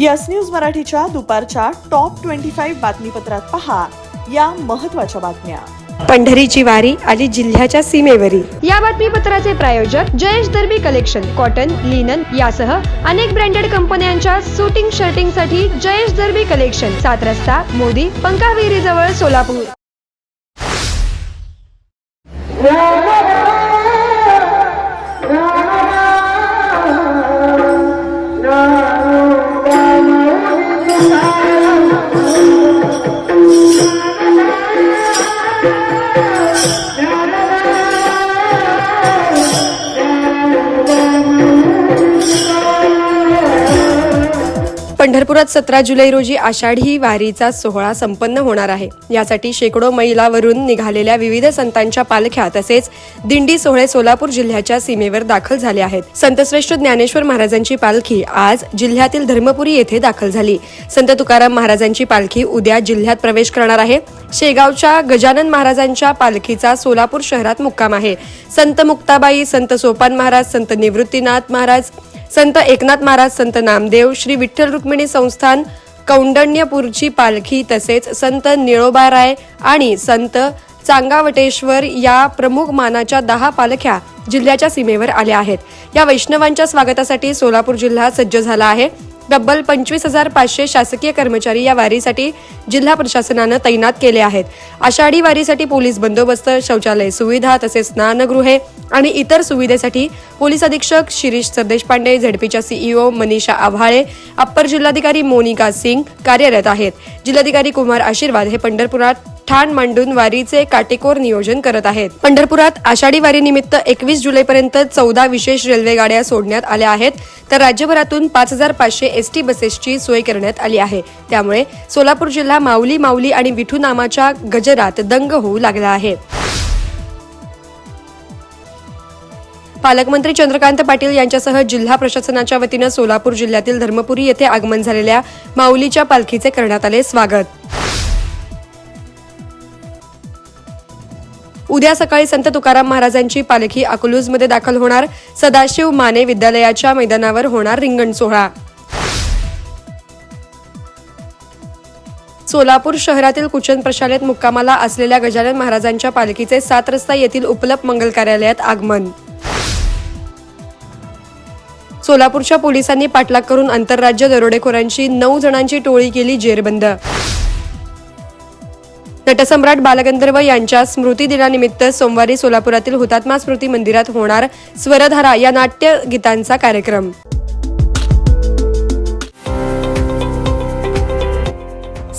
Yes news मराठीच्या दुपारच्या top twenty five बातमीपत्रात पहा या महत्त्वाच्या बातम्या. पंढरीची वारी आली जिल्ह्याच्या सीमेवरी. या बातमीपत्राचे प्रायोजक Jayesh Darbi collection cotton linen यासह अनेक ब्रँडेड कंपन्यांच्या सुटिंग शर्टिंगसाठी जयेश दर्बी कलेक्शन सात रस्ता मोदी पंकाविहिरी जवळ सोलापूर नागपुरात सतरा जुलै रोजी आषाढी वारीचा सोहळा संपन्न होणार आहे. यासाठी शेकडो मैलावरून निघालेल्या विविध संतांच्या पालख्या तसेच दिंडी सोहळे सोलापूर जिल्ह्याच्या सीमेवर दाखल झाले आहेत. संतश्रेष्ठ ज्ञानेश्वर महाराजांची पालखी आज जिल्ह्यातील धर्मपुरी येथे दाखल झाली. संत तुकाराम महाराजांची पालखी उद्या जिल्ह्यात प्रवेश करणार आहे. शेगावच्या गजानन महाराजांच्या पालखीचा सोलापूर शहरात मुक्काम आहे. संत मुक्ताबाई संत सोपान महाराज संत निवृत्तीनाथ महाराज संत एकनाथ महाराज संत नामदेव श्री विठ्ठल रुक्मिणी संस्थान कौंडण्यपूरची पालखी तसेच संत निळोबाराय आणि संत चांगावटेश्वर या प्रमुख मानाच्या दहा पालख्या जिल्ह्याच्या सीमेवर आल्या आहेत. या वैष्णवांच्या स्वागतासाठी सोलापूर जिल्हा सज्ज झाला आहे. तब्बल पंचवीस हजार पाचशे शासकीय कर्मचारी या वारीसाठी जिल्हा प्रशासनानं तैनात केले आहेत. आषाढी वारीसाठी पोलीस बंदोबस्त शौचालय सुविधा तसेच स्नानगृहे आणि इतर सुविधेसाठी पोलीस अधीक्षक शिरीष सरदेश पांडे झेडपीच्या सीईओ मनीषा आव्हाळे अप्पर जिल्हाधिकारी मोनिका सिंग कार्यरत आहेत. जिल्हाधिकारी कुमार आशीर्वाद हे पंढरपुरात ठाण मांडून वारीचे काटेकोर नियोजन करत आहेत. पंढरपुरात आषाढी वारीनिमित्त एकवीस जुलैपर्यंत चौदा विशेष रेल्वे गाड्या सोडण्यात आल्या आहेत. तर राज्यभरातून पाच हजार पाचशे एस टी बसेसची सोय करण्यात आली आहे. त्यामुळे सोलापूर जिल्हा माऊली माऊली आणि विठू नामाच्या गजरात दंग होऊ लागला आहे. पालकमंत्री चंद्रकांत पाटील यांच्यासह जिल्हा प्रशासनाच्या वतीनं सोलापूर जिल्ह्यातील धर्मपुरी येथे आगमन झालेल्या माऊलीच्या पालखीचे करण्यात आले स्वागत. उद्या सकाळी संत तुकाराम महाराजांची पालखी अकलूजमध्ये दाखल होणार. सदाशिव माने विद्यालयाच्या मैदानावर होणार रिंगण सोहळा. सोलापूर शहरातील कुचन प्रशालेत मुक्कामाला असलेल्या गजानन महाराजांच्या पालखीचे सात रस्ता येथील उपलब्ध मंगल कार्यालयात आगमन. सोलापूरच्या पोलिसांनी पाठलाग करून आंतरराज्य दरोडेखोरांची नऊ जणांची टोळी केली जेरबंद. नटसम्राट बालगंधर्व यांच्या स्मृती दिनानिमित्त सोमवारी सोलापुरातील हुतात्मा स्मृती मंदिरात होणार स्वरधारा या नाट्य गीतांचा कार्यक्रम.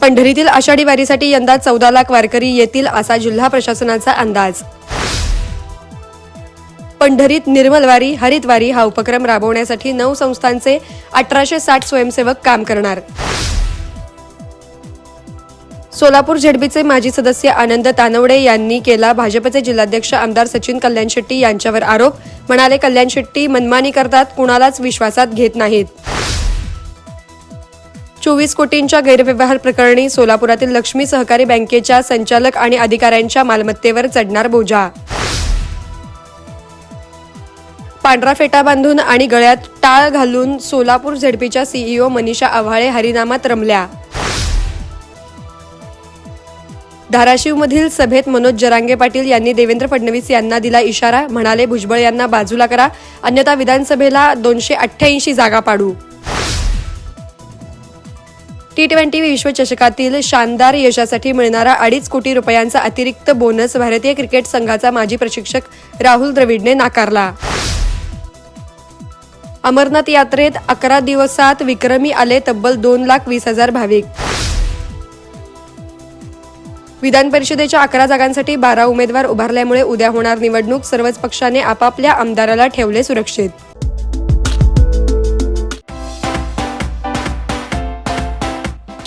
पंढरीतील आषाढी वारीसाठी यंदा चौदा लाख वारकरी येतील असा जिल्हा प्रशासनाचा अंदाज. पंढरीत निर्मलवारी हरितवारी हा उपक्रम राबवण्यासाठी नऊ संस्थांचे अठराशे साठ स्वयंसेवक काम करणार. सोलापूर झेडबीचे माजी सदस्य आनंद तानवडे यांनी केला भाजपचे जिल्हाध्यक्ष आमदार सचिन कल्याण शेट्टी यांच्यावर आरोप म्हणाले कल्याण शेट्टी मनमानी करतात कुणालाच विश्वासात घेत नाहीत. चोवीस कोटींच्या गैरव्यवहार प्रकरणी सोलापुरातील लक्ष्मी सहकारी बँकेच्या संचालक आणि अधिकाऱ्यांच्या मालमत्तेवर चढणार बोजा. पांढरा फेटा बांधून आणि गळ्यात टाळ घालून सोलापूर झेडपीच्या सीईओ मनीषा आव्हाळे हरिनामात रमल्या. धाराशिवमधील सभेत मनोज जरांगे पाटील यांनी देवेंद्र फडणवीस यांना दिला इशारा म्हणाले भुजबळ यांना बाजूला करा अन्यथा विधानसभेला दोनशे अठ्ठ्याऐंशी जागा पाडू. टी ट्वेंटी विश्वचषकातील शानदार यशासाठी मिळणारा अडीच कोटी रुपयांचा अतिरिक्त बोनस भारतीय क्रिकेट संघाचा माजी प्रशिक्षक राहुल द्रविडने नाकारला. अमरनाथ यात्रेत अकरा दिवसात विक्रमी आले तब्बल दोन लाख वीस हजार भाविक. विधान परिषदेच्या अकरा जागांसाठी बारा उमेदवार उभारल्यामुळे उद्या होणार निवडणूक सर्वच पक्षाने आपापल्या आमदाराला ठेवले सुरक्षित.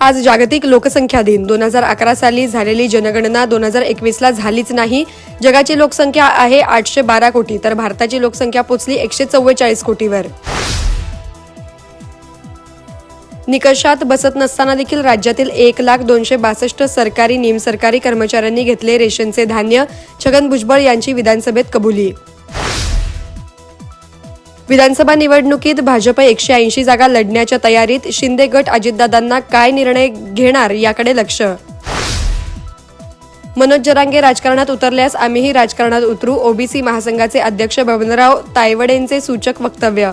आज जागतिक लोकसंख्या दिन. दोन हजार अकरा साली झालेली जनगणना दोन हजार एकवीस ला झालीच नाही. जगाची लोकसंख्या आहे आठशे बारा कोटी तर भारताची लोकसंख्या पोचली एकशे चव्वेचाळीस कोटीवर. निकषात बसत नसताना देखील राज्यातील एक लाख दोनशे बासष्ट सरकारी निमसरकारी कर्मचाऱ्यांनी घेतले रेशनचे धान्य. छगन भुजबळ यांची विधानसभेत कबुली. विधानसभा निवडणुकीत भाजप एकशे ऐंशी जागा लढण्याच्या तयारीत शिंदे गट अजितदादांना काय निर्णय घेणार याकडे लक्ष. मनोज जरांगे राजकारणात उतरल्यास आम्हीही राजकारणात उतरू ओबीसी महासंघाचे अध्यक्ष बबनराव तायवडेंचे सूचक वक्तव्य.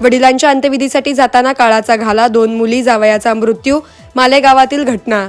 वडिलांच्या अंत्यविधीसाठी जाताना काळाचा घाला दोन मुली जावयाचा मृत्यू मालेगावातील घटना.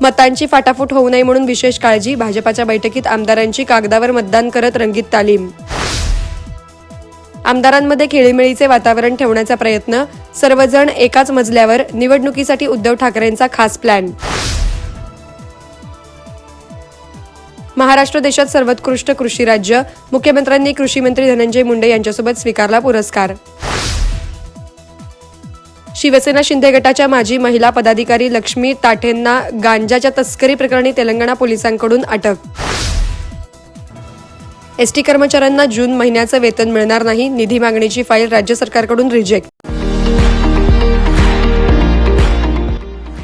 मतांची फाटाफूट होऊ नये म्हणून विशेष काळजी भाजपाच्या बैठकीत आमदारांची कागदावर मतदान करत रंगीत तालीम. आमदारांमध्ये खेळीमेळीचे वातावरण ठेवण्याचा प्रयत्न सर्वजण एकाच मजल्यावर निवडणुकीसाठी उद्धव ठाकरेंचा खास प्लॅन. महाराष्ट्र देशात सर्वोत्कृष्ट कृषी राज्य मुख्यमंत्र्यांनी कृषी मंत्री धनंजय मुंडे यांच्यासोबत स्वीकारला पुरस्कार. शिवसेना शिंदे गटाच्या माजी महिला पदाधिकारी लक्ष्मी ताठेंना गांजाच्या तस्करी प्रकरणी तेलंगणा पोलिसांकडून अटक. एसटी कर्मचाऱ्यांना जून महिन्याचं वेतन मिळणार नाही निधी मागणीची फाईल राज्य सरकारकडून रिजेक्ट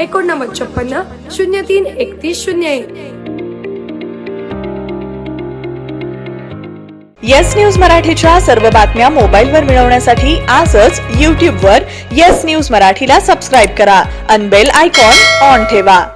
एकोणनव्वद छप्पन्न शून्य तीन एकतीस शून्य एक. येस न्यूज मराठीच्या सर्व बातम्या मोबाईलवर मिळवण्यासाठी आजच यूट्यूबवर येस न्यूज मराठीला सबस्क्राईब करा. अनबेल आयकॉन ऑन ठेवा.